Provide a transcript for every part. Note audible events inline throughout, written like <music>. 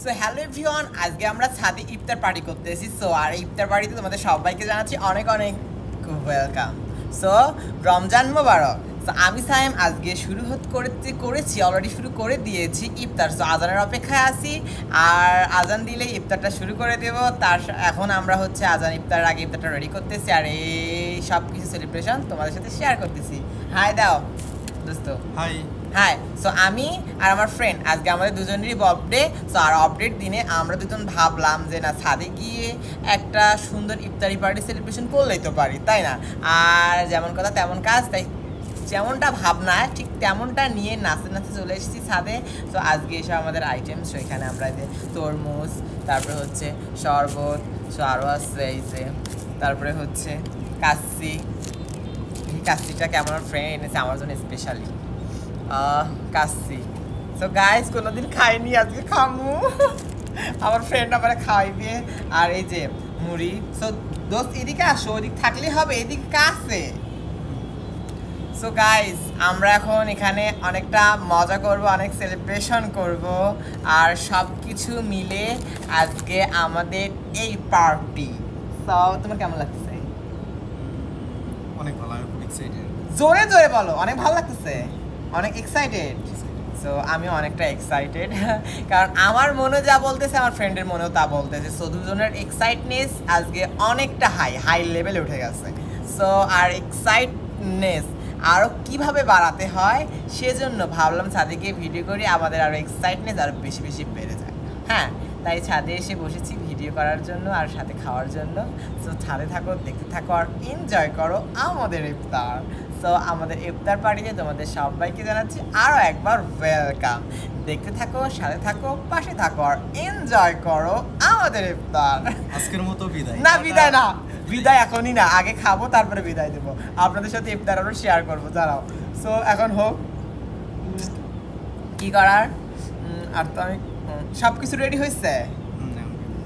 So hello everyone আজকে আমরা ছাদে ইফতার পার্টি করতেছি। সো আর ইফতার পার্টিতে তোমাদের সবাইকে জানাচ্ছি অনেক অনেক welcome so Ramzan Mubarak. So আমি সাইম আজকে শুরু করতে করেছি অলরেডি শুরু করে দিয়েছি ইফতার। সো আজানের অপেক্ষায় আছি। আর আজান দিলে ইফতারটা শুরু করে দেব। তার এখন আমরা হচ্ছে আজান ইফতার আগে ইফতারটা রেডি করতেছি। আর এই সব কিছু সেলিব্রেশন তোমাদের সাথে শেয়ার করতেছি। হাই দাও, দোস্ত। হাই হাই সো আমি আর আমার ফ্রেন্ড আজকে আমাদের দুজনেরই বার্থডে সো আর আপডেট দিনে আমরা দুজন ভাবলাম যে না, ছাদে গিয়ে একটা সুন্দর ইফতারি পার্টি সেলিব্রেশন করলেই তো পারি, তাই না? আর যেমন কথা তেমন কাজ, তাই যেমনটা ভাবনা, ঠিক তেমনটা নিয়ে নাচতে নাচতে চলে এসেছি ছাদে। তো আজকে এসব আমাদের আইটেমস এখানে আমরা এই যে তরমুজ, তারপরে হচ্ছে শরবত সো আরও আছে এই যে, তারপরে হচ্ছে কাচ্চি। কাচ্চিটা কেমন ফ্রেন্ড এনেছে, আমার জন্য স্পেশালি কাচ্চি সো গাইস কোনোদিন খাইনি আজকে খামু। আমার ফ্রেন্ড আমার খাইবে আর এই যে মুড়ি। সো দোস্ত এদিকে আসো ওদিক থাকলে হবে এদিকে কাছে। সো গাইস আমরা এখন এখানে অনেকটা মজা করব অনেক সেলিব্রেশন করব। আর সব কিছু মিলে আজকে আমাদের এই পার্টি সো তোমার কেমন লাগতেছে? অনেক ভালো আমি খুব এক্সাইটেড জোরে জোরে বলো অনেক ভালো লাগতেছে। অনেক এক্সাইটেড সো আমি অনেকটা এক্সাইটেড <laughs> কারণ আমার মনে যা বলতেছে, আমার ফ্রেন্ডের মনেও তা বলতেছে। সো দুজনের এক্সাইটনেস আজকে অনেকটা হাই হাই লেভেলে উঠে গেছে। সো আর এক্সাইটনেস আরও কীভাবে বাড়াতে হয়, সেজন্য ভাবলাম গিয়ে ভিডিও করি, আমাদের আরও এক্সাইটনেস আরও বেশি বেশি বেড়ে যায় হ্যাঁ? তাই ছাদে এসে বসেছি ভিডিও করার জন্য আর সাথে খাওয়ার জন্য। সো ছাদে থাকো দেখতে থাকো আর এনজয় করো আমাদের ইফতার। সো আমাদের ইফতার পার্টিতে তোমাদের সবাইকে জানাচ্ছি আরও একবার ওয়েলকাম দেখতে থাকো সাথে থাকো পাশে থাকো আর এনজয় করো আমাদের ইফতার। আজকের মতো বিদায়। না বিদায় না। বিদায় এখনই না আগে খাব তারপরে বিদায় দেবো। আপনাদের সাথে ইফতার আরও শেয়ার করব দাঁড়াও সো এখন হোক কি করার? আর তো আমি সব কিছু রেডি হয়েছে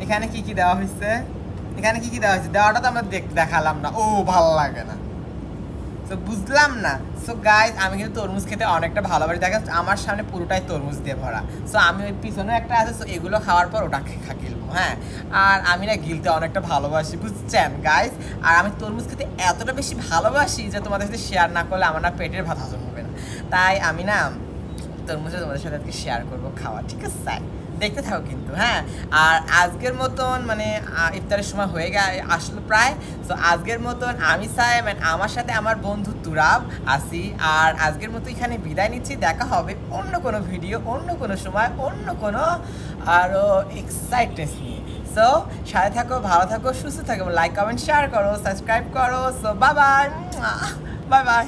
এখানে কি কি দেওয়া হয়েছে এখানে কি কি দেওয়া হয়েছে দেওয়াটা তো আমরা দেখালাম না। ও ভালো লাগে না। তো বুঝলাম না। সো গাইজ আমি কিন্তু তরমুজ খেতে অনেকটা ভালোবাসি। দেখা আমার সামনে পুরোটাই তরমুজ দিয়ে ভরা। সো আমি ওই পিছনে একটা আছে। সো এগুলো খাওয়ার পর ওটা খা গিলবো হ্যাঁ? আর আমি না গিলতে অনেকটা ভালোবাসি বুঝছেন গাইজ আর আমি তরমুজ খেতে এতটা বেশি ভালোবাসি যে তোমাদের সাথে শেয়ার না করলে আমার না পেটের ভাত হজম হবে না। তাই আমি না তরমুজে তোমাদের সাথে আজকে শেয়ার করব খাওয়া ঠিক আছে? দেখতে থাকো কিন্তু হ্যাঁ? আর আজকের মতন মানে ইফতারের সময় হয়ে গে, আসলো প্রায়। তো আজকের মতন আমি সাহেব and আমার সাথে আমার বন্ধু তুরাব, আসি। আর আজকের মতো এখানে বিদায় নিচ্ছি। দেখা হবে অন্য কোনো ভিডিও, অন্য কোনো সময়, অন্য কোনো আরও এক্সাইটনেস নিয়ে। সো সাথে থাকো, ভালো থাকো, সুস্থ থাকো। লাইক কমেন্ট শেয়ার করো সাবস্ক্রাইব করো। So bye bye bye